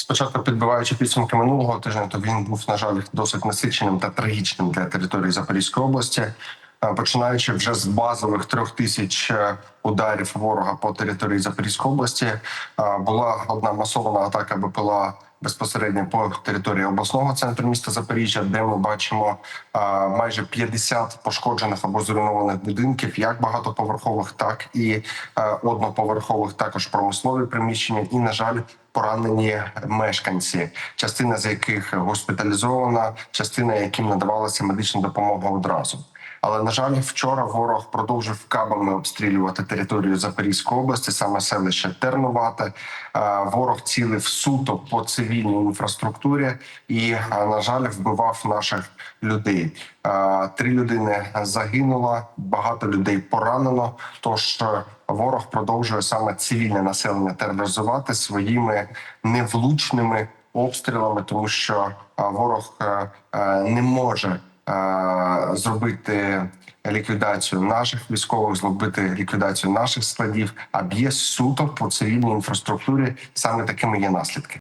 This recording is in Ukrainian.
Спочатку підбиваючи підсумки минулого тижня, то він був на жаль досить насиченим та трагічним для території Запорізької області. Е, Починаючи вже з базових трьох тисяч е, ударів ворога по території Запорізької області, е, була одна масована атака БПЛА безпосередньо по території обласного центру міста Запоріжжя, де ми бачимо майже 50 пошкоджених або зруйнованих будинків, як багатоповерхових, так і одноповерхових, також промислові приміщення, і на жаль. Поранені мешканці, частина з яких госпіталізована, частина яким надавалася медична допомога одразу. Але на жаль, вчора ворог продовжив кабами обстрілювати територію Запорізької області, саме селище Тернувате. Е, Ворог цілив суто по цивільній інфраструктурі і, е, на жаль, вбивав наших людей. Е, Три людини загинуло, багато людей поранено. Тож ворог продовжує саме цивільне населення тероризувати своїми невлучними обстрілами, тому що ворог не може зробити ліквідацію наших військових, зробити ліквідацію наших складів, а б'є суто по цивільній інфраструктурі. Саме такими є наслідки.